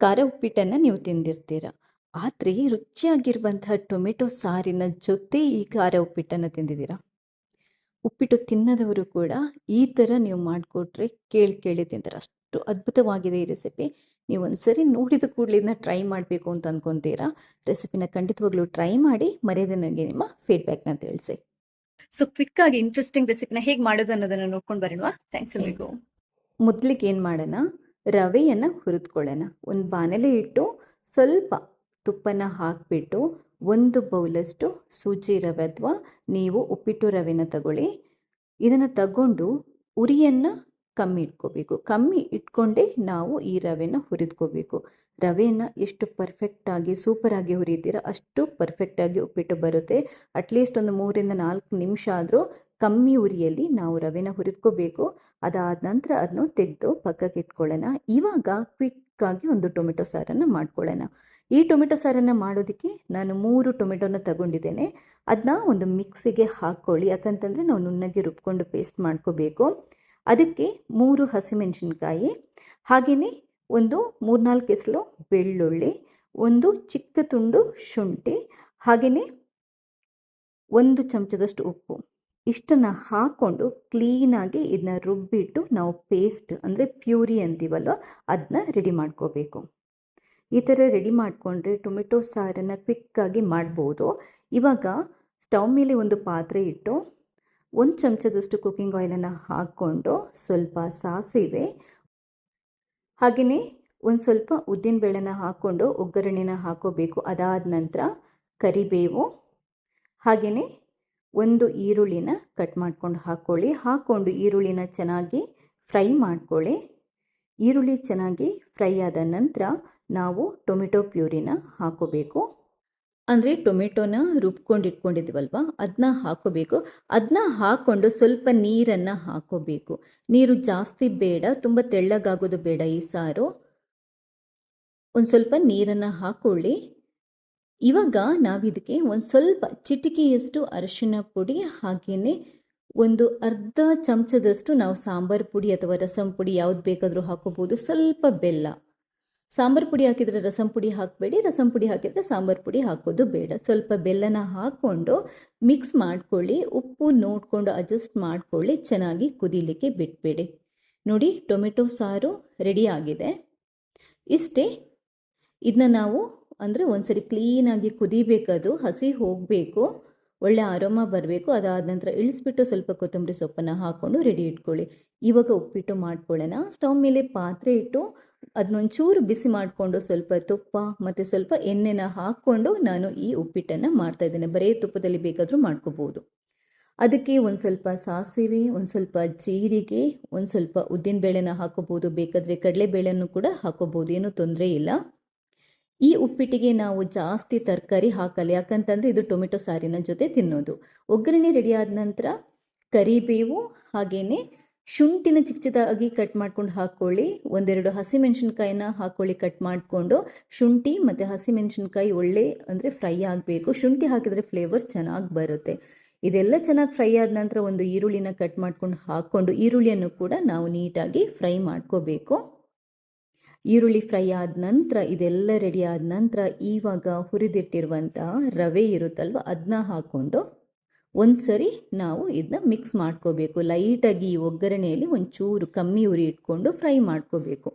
ಖಾರ ಉಪ್ಪಿಟ್ಟನ್ನು ನೀವು ತಿಂದಿರ್ತೀರ. ಆದರೆ ರುಚಿಯಾಗಿರುವಂತಹ ಟೊಮೆಟೊ ಸಾರಿನ ಜೊತೆ ಈ ಖಾರ ಉಪ್ಪಿಟ್ಟನ್ನು ತಿಂದಿದ್ದೀರಾ? ಉಪ್ಪಿಟ್ಟು ತಿನ್ನದವರು ಕೂಡ ಈ ಥರ ನೀವು ಮಾಡಿಕೊಟ್ರೆ ಕೇಳಿ ಕೇಳಿ ತಿಂತಾರೆ. ಅಷ್ಟು ಅದ್ಭುತವಾಗಿದೆ ಈ ರೆಸಿಪಿ. ನೀವು ಒಂದ್ಸರಿ ನೋಡಿದ ಕೂಡಲೇ ಇದನ್ನ ಟ್ರೈ ಮಾಡಬೇಕು ಅಂತ ಅಂದ್ಕೊತೀರಾ ರೆಸಿಪಿನ ಖಂಡಿತವಾಗ್ಲೂ ಟ್ರೈ ಮಾಡಿ ಮರೆಯದೆ ನನಗೆ ನಿಮ್ಮ ಫೀಡ್ಬ್ಯಾಕ್ನ ತಿಳಿಸಿ. ಸೊ ಕ್ವಿಕ್ಕಾಗಿ ಇಂಟ್ರೆಸ್ಟಿಂಗ್ ರೆಸಿಪಿನ ಹೇಗೆ ಮಾಡೋದು ಅನ್ನೋದನ್ನು ನೋಡ್ಕೊಂಡು ಬರೋಣ ಥ್ಯಾಂಕ್ಸ್ ಎಲ್ಲರಿಗೂ ಮೊದಲಿಗೆ ಏನು ಮಾಡೋಣ? ರವೆಯನ್ನು ಹುರಿದ್ಕೊಳ್ಳೋಣ. ಒಂದು ಬಾಣಲೆ ಇಟ್ಟು ಸ್ವಲ್ಪ ತುಪ್ಪನ ಹಾಕಿಬಿಟ್ಟು ಒಂದು ಬೌಲಷ್ಟು ಸೂಜಿ ರವೆ ಅಥವಾ ನೀವು ಉಪ್ಪಿಟ್ಟು ರವೆನ ತಗೊಳ್ಳಿ. ಇದನ್ನು ತಗೊಂಡು ಉರಿಯನ್ನು ಕಮ್ಮಿ ಇಟ್ಕೋಬೇಕು. ಕಮ್ಮಿ ಇಟ್ಕೊಂಡೇ ನಾವು ಈ ರವೆನ ಹುರಿದ್ಕೋಬೇಕು. ರವೆಯನ್ನು ಎಷ್ಟು ಪರ್ಫೆಕ್ಟಾಗಿ ಸೂಪರಾಗಿ ಹುರಿತೀರ ಅಷ್ಟು ಪರ್ಫೆಕ್ಟಾಗಿ ಉಪ್ಪಿಟ್ಟು ಬರುತ್ತೆ. ಅಟ್ಲೀಸ್ಟ್ ಒಂದು ಮೂರಿಂದ ನಾಲ್ಕು ನಿಮಿಷ ಆದರೂ ಕಮ್ಮಿ ಉರಿಯಲ್ಲಿ ನಾವು ರವೆನ ಹುರಿದ್ಕೋಬೇಕು. ಅದಾದ ನಂತರ ಅದನ್ನು ತೆಗೆದು ಪಕ್ಕಕ್ಕೆ ಇಟ್ಕೊಳ್ಳೋಣ. ಇವಾಗ ಕ್ವಿಕ್ಕಾಗಿ ಒಂದು ಟೊಮೆಟೊ ಸಾರನ್ನು ಮಾಡ್ಕೊಳ್ಳೋಣ. ಈ ಟೊಮೆಟೊ ಸಾರನ್ನು ಮಾಡೋದಕ್ಕೆ ನಾನು ಮೂರು ಟೊಮೆಟೊನ ತಗೊಂಡಿದ್ದೇನೆ. ಅದನ್ನ ಒಂದು ಮಿಕ್ಸಿಗೆ ಹಾಕ್ಕೊಳ್ಳಿ. ಯಾಕಂತಂದರೆ ನಾವು ನುಣ್ಣಗೆ ರುಬ್ಕೊಂಡು ಪೇಸ್ಟ್ ಮಾಡ್ಕೋಬೇಕು. ಅದಕ್ಕೆ ಮೂರು ಹಸಿಮೆಣಸಿನ್ಕಾಯಿ ಹಾಗೆಯೇ ಒಂದು ಮೂರ್ನಾಲ್ಕು ಎಸಲು ಬೆಳ್ಳುಳ್ಳಿ, ಒಂದು ಚಿಕ್ಕ ತುಂಡು ಶುಂಠಿ ಹಾಗೆಯೇ ಒಂದು ಚಮಚದಷ್ಟು ಉಪ್ಪು. ಇಷ್ಟನ್ನು ಹಾಕ್ಕೊಂಡು ಕ್ಲೀನಾಗಿ ಇದನ್ನ ರುಬ್ಬಿಟ್ಟು ನಾವು ಪೇಸ್ಟ್ ಅಂದರೆ ಪ್ಯೂರಿ ಅಂತೀವಲ್ವ ಅದನ್ನ ರೆಡಿ ಮಾಡ್ಕೋಬೇಕು. ಈ ಥರ ರೆಡಿ ಮಾಡಿಕೊಂಡ್ರೆ ಟೊಮೆಟೊ ಸಾರನ್ನು ಕ್ವಿಕ್ಕಾಗಿ ಮಾಡ್ಬೋದು. ಇವಾಗ ಸ್ಟವ್ ಮೇಲೆ ಒಂದು ಪಾತ್ರೆ ಇಟ್ಟು ಒಂದು ಚಮಚದಷ್ಟು ಕುಕ್ಕಿಂಗ್ ಆಯಿಲನ್ನು ಹಾಕ್ಕೊಂಡು ಸ್ವಲ್ಪ ಸಾಸಿವೆ ಹಾಗೆಯೇ ಒಂದು ಸ್ವಲ್ಪ ಉದ್ದಿನಬೇಳೆನ ಹಾಕ್ಕೊಂಡು ಒಗ್ಗರಣೆನ ಹಾಕೋಬೇಕು. ಅದಾದ ನಂತರ ಕರಿಬೇವು ಹಾಗೆಯೇ ಒಂದು ಈರುಳ್ಳಿನ ಕಟ್ ಮಾಡ್ಕೊಂಡು ಹಾಕ್ಕೊಳ್ಳಿ ಹಾಕ್ಕೊಂಡು ಈರುಳ್ಳಿನ ಚೆನ್ನಾಗಿ ಫ್ರೈ ಮಾಡ್ಕೊಳ್ಳಿ. ಈರುಳ್ಳಿ ಚೆನ್ನಾಗಿ ಫ್ರೈ ಆದ ನಂತರ ನಾವು ಟೊಮೆಟೊ ಪ್ಯೂರಿನ ಹಾಕೋಬೇಕು. ಅಂದರೆ ಟೊಮೆಟೊನ ರುಬ್ಕೊಂಡು ಇಟ್ಕೊಂಡಿದ್ವಲ್ವ? ಅದನ್ನ ಹಾಕೋಬೇಕು. ಅದನ್ನ ಹಾಕ್ಕೊಂಡು ಸ್ವಲ್ಪ ನೀರನ್ನು ಹಾಕೋಬೇಕು. ನೀರು ಜಾಸ್ತಿ ಬೇಡ, ತುಂಬ ತೆಳ್ಳಗಾಗೋದು ಬೇಡ ಈ ಸಾರು. ಒಂದು ಸ್ವಲ್ಪ ನೀರನ್ನು ಹಾಕ್ಕೊಳ್ಳಿ ಇವಾಗ ನಾವಿದಕ್ಕೆ ಒಂದು ಸ್ವಲ್ಪ ಚಿಟಿಕೆಯಷ್ಟು ಅರಿಶಿನ ಪುಡಿ ಹಾಗೆಯೇ ಒಂದು ಅರ್ಧ ಚಮಚದಷ್ಟು ನಾವು ಸಾಂಬಾರು ಪುಡಿ ಅಥವಾ ರಸಂ ಪುಡಿ ಯಾವ್ದು ಬೇಕಾದರೂ ಹಾಕೋಬೋದು. ಸ್ವಲ್ಪ ಬೆಲ್ಲ. ಸಾಂಬಾರು ಪುಡಿ ಹಾಕಿದರೆ ರಸಂ ಪುಡಿ ಹಾಕಬೇಡಿ, ರಸಂ ಪುಡಿ ಹಾಕಿದರೆ ಸಾಂಬಾರು ಪುಡಿ ಹಾಕೋದು ಬೇಡ. ಸ್ವಲ್ಪ ಬೆಲ್ಲನ ಹಾಕ್ಕೊಂಡು ಮಿಕ್ಸ್ ಮಾಡ್ಕೊಳ್ಳಿ, ಉಪ್ಪು ನೋಡಿಕೊಂಡು ಅಡ್ಜಸ್ಟ್ ಮಾಡ್ಕೊಳ್ಳಿ, ಚೆನ್ನಾಗಿ ಕುದಿಲಿಕ್ಕೆ ಬಿಟ್ಬೇಡಿ. ನೋಡಿ, ಟೊಮೆಟೊ ಸಾರು ರೆಡಿ ಆಗಿದೆ. ಇಷ್ಟೇ. ಇದನ್ನ ನಾವು ಅಂದರೆ ಒಂದ್ಸರಿ ಕ್ಲೀನಾಗಿ ಕುದಿಬೇಕದು, ಹಸಿ ಹೋಗಬೇಕು, ಒಳ್ಳೆ ಆರೋಮ ಬರಬೇಕು, ಅದಾದ ನಂತರ ಇಳಿಸ್ಬಿಟ್ಟು ಸ್ವಲ್ಪ ಕೊತ್ತಂಬರಿ ಸೊಪ್ಪನ್ನು ಹಾಕ್ಕೊಂಡು ರೆಡಿ ಇಟ್ಕೊಳ್ಳಿ. ಇವಾಗ ಉಪ್ಪಿಟ್ಟು ಮಾಡ್ಕೊಳ್ಳೋಣ. ಸ್ಟವ್ ಮೇಲೆ ಪಾತ್ರೆ ಇಟ್ಟು ಅದನ್ನೊಂಚೂರು ಬಿಸಿ ಮಾಡಿಕೊಂಡು ಸ್ವಲ್ಪ ತುಪ್ಪ ಮತ್ತು ಸ್ವಲ್ಪ ಎಣ್ಣೆನ ಹಾಕ್ಕೊಂಡು ನಾನು ಈ ಉಪ್ಪಿಟ್ಟನ್ನು ಮಾಡ್ತಾಯಿದ್ದೇನೆ ಬರೀ ತುಪ್ಪದಲ್ಲಿ ಬೇಕಾದರೂ ಮಾಡ್ಕೋಬೋದು. ಅದಕ್ಕೆ ಒಂದು ಸ್ವಲ್ಪ ಸಾಸಿವೆ, ಒಂದು ಸ್ವಲ್ಪ ಜೀರಿಗೆ, ಒಂದು ಸ್ವಲ್ಪ ಉದ್ದಿನಬೇಳೆನ ಹಾಕೋಬೋದು. ಬೇಕಾದರೆ ಕಡಲೆಬೇಳೆನೂ ಕೂಡ ಹಾಕೋಬೋದು. ಏನೂ ತೊಂದರೆ ಇಲ್ಲ. ಈ ಉಪ್ಪಿಟ್ಟಿಗೆ ನಾವು ಜಾಸ್ತಿ ತರಕಾರಿ ಹಾಕಲ್ಲ. ಯಾಕಂತಂದರೆ ಇದು ಟೊಮೆಟೊ ಸಾರಿನ ಜೊತೆ ತಿನ್ನೋದು. ಒಗ್ಗರಣೆ ರೆಡಿ ಆದ ನಂತರ ಕರಿಬೇವು ಹಾಗೆಯೇ ಶುಂಠಿನ ಚಿಕ್ಕ ಚಿಕ್ಕದಾಗಿ ಕಟ್ ಮಾಡ್ಕೊಂಡು ಹಾಕ್ಕೊಳ್ಳಿ ಒಂದೆರಡು ಹಸಿಮೆಣಸಿನ್ಕಾಯಿನ ಹಾಕ್ಕೊಳ್ಳಿ ಕಟ್ ಮಾಡಿಕೊಂಡು ಶುಂಠಿ ಮತ್ತು ಹಸಿಮೆಣಸಿನ್ಕಾಯಿ ಒಳ್ಳೆ ಅಂದರೆ ಫ್ರೈ ಆಗಬೇಕು. ಶುಂಠಿ ಹಾಕಿದರೆ ಫ್ಲೇವರ್ ಚೆನ್ನಾಗಿ ಬರುತ್ತೆ. ಇದೆಲ್ಲ ಚೆನ್ನಾಗಿ ಫ್ರೈ ಆದ ನಂತರ ಒಂದು ಈರುಳ್ಳಿನ ಕಟ್ ಮಾಡ್ಕೊಂಡು ಹಾಕ್ಕೊಂಡು ಈರುಳ್ಳಿಯನ್ನು ಕೂಡ ನಾವು ನೀಟಾಗಿ ಫ್ರೈ ಮಾಡ್ಕೋಬೇಕು. ಈರುಳ್ಳಿ ಫ್ರೈ ಆದ ನಂತರ ಇದೆಲ್ಲ ರೆಡಿ ಆದ ನಂತರ ಈವಾಗ ಹುರಿದಿಟ್ಟಿರುವಂಥ ರವೆ ಇರುತ್ತಲ್ವ ಅದನ್ನ ಹಾಕ್ಕೊಂಡು ಒಂದು ಸರಿ ನಾವು ಇದನ್ನ ಮಿಕ್ಸ್ ಮಾಡ್ಕೋಬೇಕು. ಲೈಟಾಗಿ ಈ ಒಗ್ಗರಣೆಯಲ್ಲಿ ಒಂಚೂರು ಕಮ್ಮಿ ಉರಿ ಇಟ್ಕೊಂಡು ಫ್ರೈ ಮಾಡ್ಕೋಬೇಕು.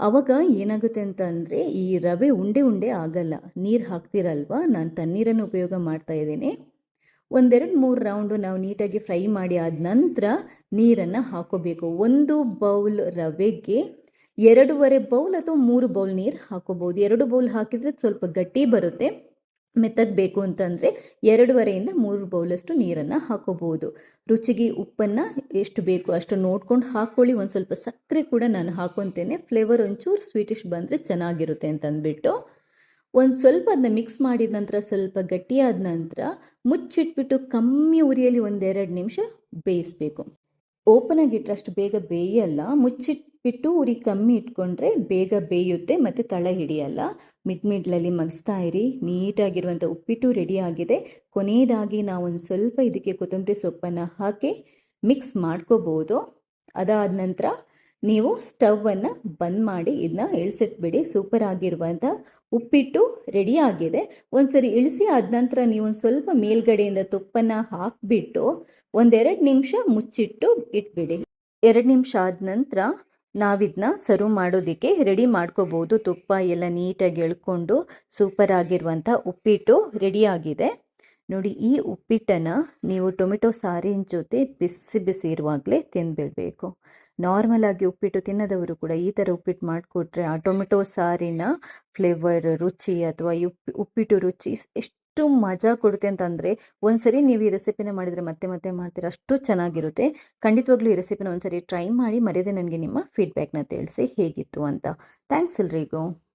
ಅವಾಗ ಏನಾಗುತ್ತೆ ಅಂತ ಅಂದರೆ ಈ ರವೆ ಉಂಡೆ ಉಂಡೆ ಆಗಲ್ಲ. ನೀರು ಹಾಕ್ತಿರಲ್ವಾ? ನಾನು ತಣ್ಣೀರನ್ನು ಉಪಯೋಗ ಮಾಡ್ತಾ ಇದ್ದೇನೆ. ಒಂದೆರಡು ಮೂರು ರೌಂಡು ನಾವು ನೀಟಾಗಿ ಫ್ರೈ ಮಾಡಿ ಆದ ನಂತರ ನೀರನ್ನು ಹಾಕೋಬೇಕು. ಒಂದು ಬೌಲ್ ರವೆಗೆ ಎರಡೂವರೆ ಬೌಲ್ ಅಥವಾ ಮೂರು ಬೌಲ್ ನೀರು ಹಾಕೋಬೋದು ಎರಡು ಬೌಲ್ ಹಾಕಿದರೆ ಸ್ವಲ್ಪ ಗಟ್ಟಿ ಬರುತ್ತೆ. ಮೆತ್ತಗೆ ಬೇಕು ಅಂತಂದರೆ ಎರಡೂವರೆಯಿಂದ ಮೂರು ಬೌಲಷ್ಟು ನೀರನ್ನು ಹಾಕೋಬೋದು ರುಚಿಗೆ ಉಪ್ಪನ್ನು ಎಷ್ಟು ಬೇಕು ಅಷ್ಟು ನೋಡ್ಕೊಂಡು ಹಾಕ್ಕೊಳ್ಳಿ ಒಂದು ಸ್ವಲ್ಪ ಸಕ್ಕರೆ ಕೂಡ ನಾನು ಹಾಕೊತೇನೆ. ಫ್ಲೇವರ್ ಒಂಚೂರು ಸ್ವೀಟಿಶ್ ಬಂದರೆ ಚೆನ್ನಾಗಿರುತ್ತೆ ಅಂತಂದ್ಬಿಟ್ಟು. ಒಂದು ಸ್ವಲ್ಪ ಅದನ್ನ ಮಿಕ್ಸ್ ಮಾಡಿದ ನಂತರ, ಸ್ವಲ್ಪ ಗಟ್ಟಿಯಾದ ನಂತರ ಮುಚ್ಚಿಟ್ಬಿಟ್ಟು ಕಮ್ಮಿ ಉರಿಯಲ್ಲಿ ಒಂದೆರಡು ನಿಮಿಷ ಬೇಯಿಸಬೇಕು. ಓಪನ್ ಆಗಿಟ್ಟರೆ ಅಷ್ಟು ಬೇಗ ಬೇಯಲ್ಲ. ಮುಚ್ಚಿಟ್ಬಿಟ್ಟು ಉರಿ ಕಮ್ಮಿ ಇಟ್ಕೊಂಡ್ರೆ ಬೇಗ ಬೇಯುತ್ತೆ ಮತ್ತು ತಳ ಹಿಡಿಯಲ್ಲ. ಮಿಡ್ ಮಿಡ್ಲಲ್ಲಿ ಮಗಿಸ್ತಾ ಇರಿ. ನೀಟಾಗಿರುವಂಥ ಉಪ್ಪಿಟ್ಟು ರೆಡಿ ಆಗಿದೆ. ಕೊನೆಯದಾಗಿ ನಾವೊಂದು ಒಂದು ಸ್ವಲ್ಪ ಇದಕ್ಕೆ ಕೊತ್ತಂಬರಿ ಸೊಪ್ಪನ್ನು ಹಾಕಿ ಮಿಕ್ಸ್ ಮಾಡ್ಕೋಬೋದು. ಅದಾದ ನಂತರ ನೀವು ಸ್ಟವನ್ನು ಬಂದ್ ಮಾಡಿ ಇದನ್ನ ಇಳಿಸಿಟ್ಬಿಡಿ ಸೂಪರ್ ಆಗಿರುವಂಥ ಉಪ್ಪಿಟ್ಟು ರೆಡಿ ಆಗಿದೆ. ಒಂದ್ಸರಿ ಇಳಿಸಿ ಆದ ನಂತರ ನೀವು ಒಂದು ಸ್ವಲ್ಪ ಮೇಲ್ಗಡೆಯಿಂದ ತುಪ್ಪನ್ನು ಹಾಕಿಬಿಟ್ಟು ಒಂದೆರಡು ನಿಮಿಷ ಮುಚ್ಚಿಟ್ಟು ಇಟ್ಬಿಡಿ. ಎರಡು ನಿಮಿಷ ಆದ ನಂತರ ನಾವಿದನ್ನ ಸರ್ವ್ ಮಾಡೋದಕ್ಕೆ ರೆಡಿ ಮಾಡ್ಕೋಬೋದು. ತುಪ್ಪ ಎಲ್ಲ ನೀಟಾಗಿ ಎಳ್ಕೊಂಡು ಸೂಪರ್ ಆಗಿರುವಂಥ ಉಪ್ಪಿಟ್ಟು ರೆಡಿಯಾಗಿದೆ ನೋಡಿ, ಈ ಉಪ್ಪಿಟ್ಟನ್ನು ನೀವು ಟೊಮೆಟೊ ಸಾರಿನ ಜೊತೆ ಬಿಸಿ ಬಿಸಿ ಇರುವಾಗಲೇ ತಿಂದ್ಬಿಡಬೇಕು ನಾರ್ಮಲಾಗಿ ಉಪ್ಪಿಟ್ಟು ತಿನ್ನದವರು ಕೂಡ ಈ ಥರ ಉಪ್ಪಿಟ್ಟು ಮಾಡಿಕೊಟ್ರೆ ಆ ಟೊಮೆಟೊ ಸಾರಿನ ಫ್ಲೇವರ್ ರುಚಿ ಅಥವಾ ಉಪ್ಪಿ, ಉಪ್ಪಿಟ್ಟು ರುಚಿ ಎಷ್ಟು ಮಜಾ ಕೊಡುತ್ತೆ ಅಂತಂದರೆ, ಒಂದ್ಸರಿ ನೀವು ಈ ರೆಸಿಪಿನ ಮಾಡಿದರೆ ಮತ್ತೆ ಮತ್ತೆ ಮಾಡ್ತೀರ ಅಷ್ಟು ಚೆನ್ನಾಗಿರುತ್ತೆ. ಖಂಡಿತವಾಗ್ಲೂ ಈ ರೆಸಿಪಿನ ಒಂದ್ಸರಿ ಟ್ರೈ ಮಾಡಿ, ಮರ್ಯಾದೆ ನನಗೆ ನಿಮ್ಮ ಫೀಡ್ಬ್ಯಾಕ್ನ ತಿಳಿಸಿ ಹೇಗಿತ್ತು ಅಂತ. ಥ್ಯಾಂಕ್ಸ್ ಎಲ್ರಿಗೂ.